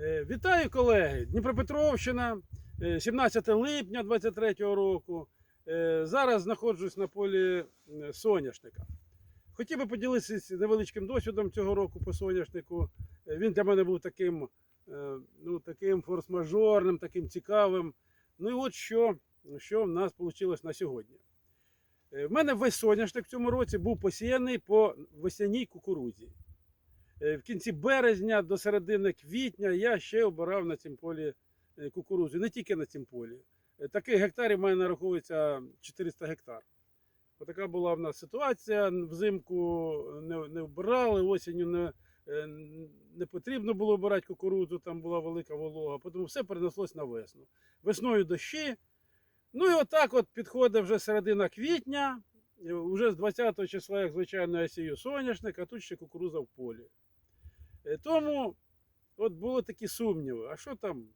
Е, Вітаю, колеги! Дніпропетровщина, е, 17 липня 23-го року. Е, Зараз знаходжусь на полі е, соняшника. Хотів би поділитися невеличким досвідом цього року по соняшнику. Е, Він для мене був таким, е, ну, таким форс-мажорним, таким цікавим. Ну і от що, що в нас вийшло на сьогодні. Е, В мене весь соняшник в цьому році був посіяний по весняній кукурудзі. Е, В кінці березня до середини квітня я ще обирав на цім полі е, кукурудзу. Не тільки на цім полі. Е, Таких гектарів в мене нараховується 400 гектар. Отака була в нас ситуація. Взимку не, не вбирали, осінню не, не потрібно було обирати кукурудзу, там була велика волога, тому все перенеслось на весну. Весною дощі. Ну і отак от підходить вже середина квітня, е, вже з 20 числа, як звичайно, я сію соняшник, а тут ще кукуруза в полі. Е, Тому от були такі сумніви, а що там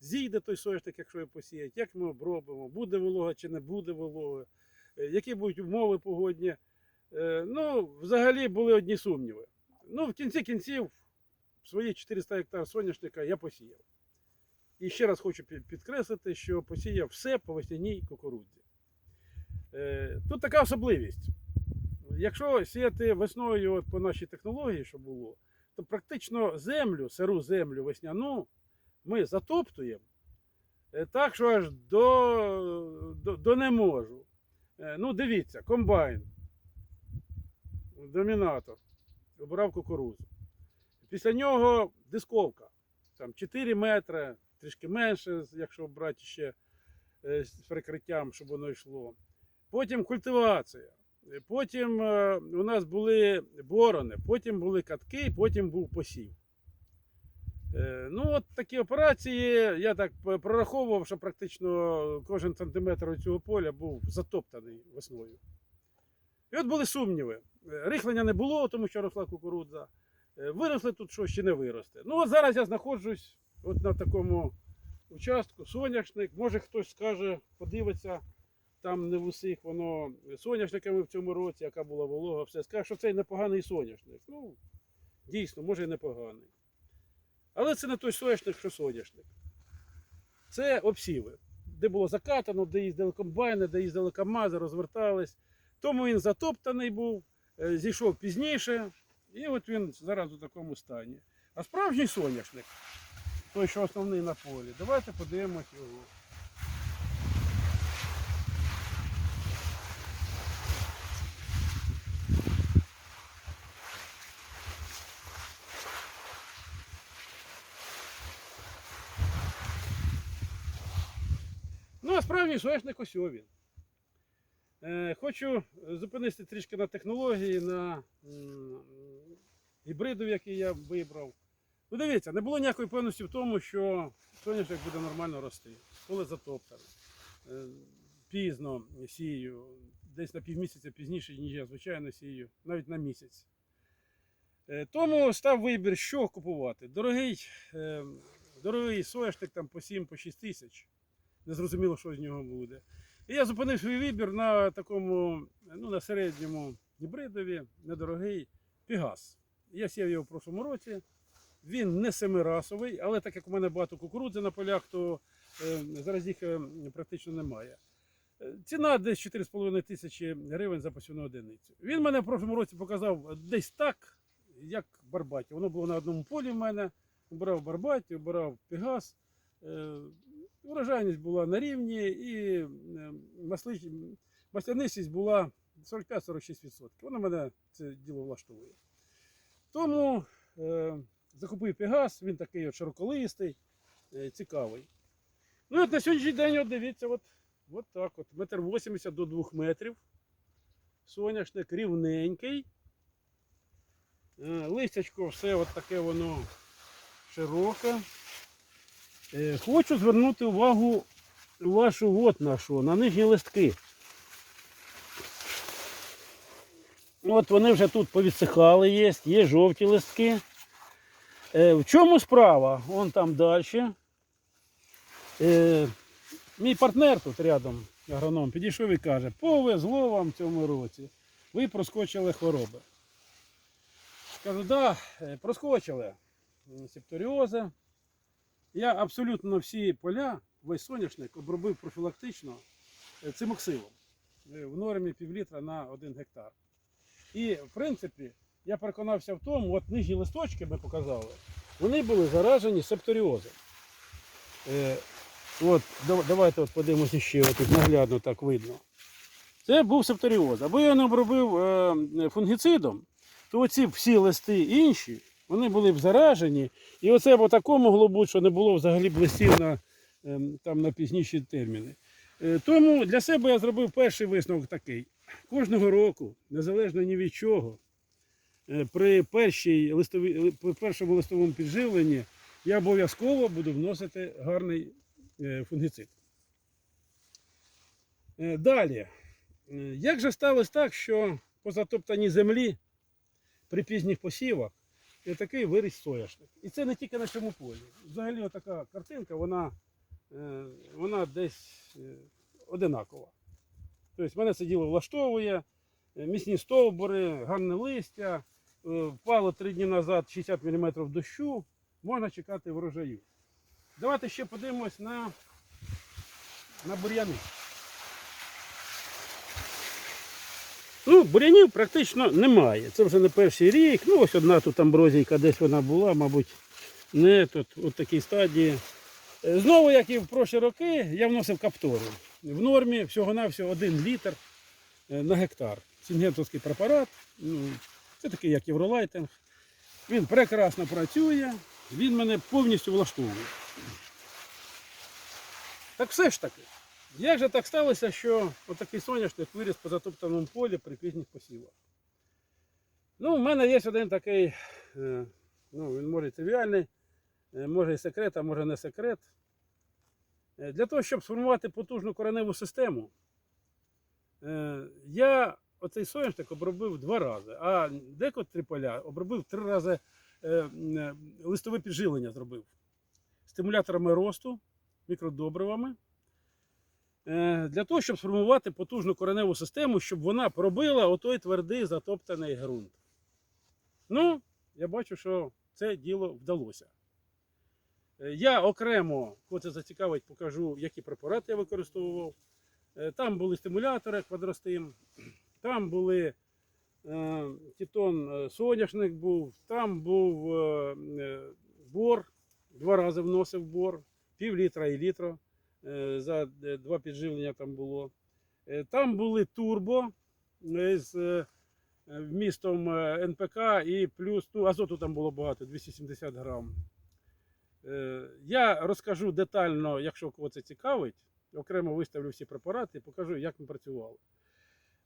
зійде той соняшник, якщо його посіять, як ми обробимо, буде волога чи не буде волога, е, які будуть умови погодні. Е, Ну, взагалі були одні сумніви. Ну, в кінці кінців свої 400 гектар соняшника я посіяв. І ще раз хочу підкреслити, що посіяв все по весняній кукурудзі. Тут така особливість. Якщо сіяти весною от по нашій технології, що було, то практично землю, сиру землю весняну ми затоптуємо е, так, що аж до, до, до не можу. Е, Ну, дивіться, комбайн, домінатор, обирав кукурудзу. Після нього дисковка, там 4 метри, трішки менше, якщо брати ще е, з прикриттям, щоб воно йшло. Потім культивація. Потім е, у нас були борони, потім були катки, потім був посів. Е, Ну, от такі операції, я так прораховував, що практично кожен сантиметр цього поля був затоптаний весною. І от були сумніви. Е, Рихлення не було, тому що росла кукурудза. Виросли тут що ще не виросте. Ну, от зараз я знаходжусь от на такому участку, соняшник. Може хтось скаже, подивиться, там не в усіх воно соняшниками в цьому році, яка була волога, все скаже, що цей непоганий соняшник. Ну, дійсно, може і непоганий. Але це не той соняшник, що соняшник. Це обсіви, де було закатано, де їздили комбайни, де їздили КАМАЗи, розвертались. Тому він затоптаний був, е, зійшов пізніше, і от він зараз у такому стані. А справжній соняшник, той, що основний на полі, давайте подивимось його. Ну, а справжній соняшник ось. Е, хочу зупинитися трішки на технології, на гібриду, який я вибрав. Ну, дивіться, не було ніякої певності в тому, що соняшник буде нормально рости. Поле затоптане. Пізно сію, десь на півмісяця пізніше, ніж я звичайно сію, навіть на місяць. Е, Тому став вибір, що купувати. Дорогий, е, дорогий соняшник там по 7-6 тисяч. Не зрозуміло, що з нього буде. І я зупинив свій вибір на такому, ну, на середньому гібридові, недорогий Пігас. Я сів його в прошлому році. Він не семирасовий, але так як у мене багато кукурудзи на полях, то е, зараз їх е, практично немає. Е, Ціна десь 4,5 тисячі гривень за посівну одиницю. Він мене в прошлому році показав десь так, як Барбаті. Воно було на одному полі в мене. Обирав Барбаті, обирав Пігас. Урожайність була на рівні і маслянистість була 45-46%. Вона мене це діло влаштовує. Тому е, закупив Пегас, він такий от широколистий, е, цікавий. Ну от на сьогоднішній день, от дивіться, от, от так от, метр 80 до 2 метрів. Соняшник рівненький. Е, листячко все от таке воно широке. Е, Хочу звернути увагу вашу от на що, на нижні листки. От вони вже тут повідсихали є, є жовті листки. Е, в чому справа? Вон там далі. Е, мій партнер тут рядом, агроном, підійшов і каже, повезло вам в цьому році. Ви проскочили хвороби. Кажу, так, да, проскочили. Септоріози, Я абсолютно всі поля, весь соняшник обробив профілактично е, цимоксилом е, в нормі півлітра на 1 гектар. І в принципі я переконався в тому, от нижні листочки ми показали, вони були заражені септоріозом. Е, от, давайте от подивимося ще, от тут наглядно так видно. Це був септоріоз. Або я не обробив е, фунгіцидом, то оці всі листи інші, вони були б заражені. І оце б тако могло бути, що не було взагалі б на, ем, там, на пізніші терміни. Е, Тому для себе я зробив перший висновок такий. Кожного року, незалежно ні від чого, е, при, першій листовій, при першому листовому підживленні я обов'язково буду вносити гарний е, фунгіцид. Е, Далі. Е, Як же сталося так, що по затоптаній землі при пізніх посівах є такий виріс соняшник? І це не тільки на цьому полі. Взагалі така картинка, вона, е, вона десь е, одинакова. Тобто мене це діло влаштовує, е, міцні стовбури, гарне листя, впало три дні назад 60 мм дощу, можна чекати врожаю. Давайте ще подивимось на, на бур'яни. Ну, бур'янів практично немає. Це вже не перший рік. Ну, ось одна тут амброзійка, десь вона була, мабуть, не тут, от такій стадії. Е, Знову, як і в прошлі роки, я вносив каптору. В нормі всього-навсього 1 літр е, на гектар. Сінгентовський препарат. Ну, Це такий, як Євролайтинг. Він прекрасно працює, він мене повністю влаштовує. Так все ж таки. Як же так сталося, що отакий соняшник виріс по затоптаному полі при пізніх посівах? Ну, в мене є один такий, е, ну, він може тривіальний, е, може і секрет, а може не секрет. Е, Для того, щоб сформувати потужну кореневу систему, я оцей соняшник обробив два рази, а декотрі поля обробив три рази листове підживлення зробив. Стимуляторами росту, мікродобривами. Е, Для того, щоб сформувати потужну кореневу систему, щоб вона пробила отой твердий затоптаний ґрунт. Ну, я бачу, що це діло вдалося. Е, Я окремо, кого це зацікавить, покажу, які препарати я використовував. Е, Там були стимулятори квадростим, там були е, тітон соняшник був, там був е, бор, два рази вносив бор, пів літра і літра за е, два підживлення там було. Е, Там були турбо е, з е, вмістом е, НПК і плюс, ну, азоту там було багато, 270 грам. Е, Я розкажу детально, якщо кого це цікавить, окремо виставлю всі препарати і покажу, як ми працювали.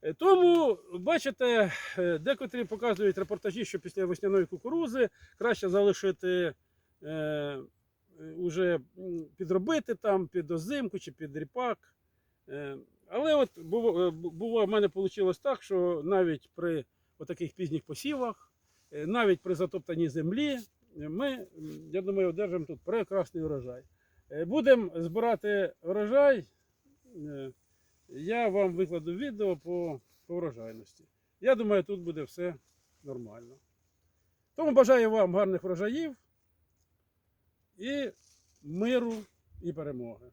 Е, Тому, бачите, е, декотрі показують репортажі, що після весняної кукурузи краще залишити е, е, уже підробити там під озимку чи під ріпак. Е, Але от було, е, в мене вийшло так, що навіть при таких пізніх посівах, е, навіть при затоптаній землі, ми, я думаю, одержимо тут прекрасний урожай. Будемо збирати урожай. Я вам викладу відео по, по врожайності. Я думаю, тут буде все нормально. Тому бажаю вам гарних врожаїв і миру і перемоги.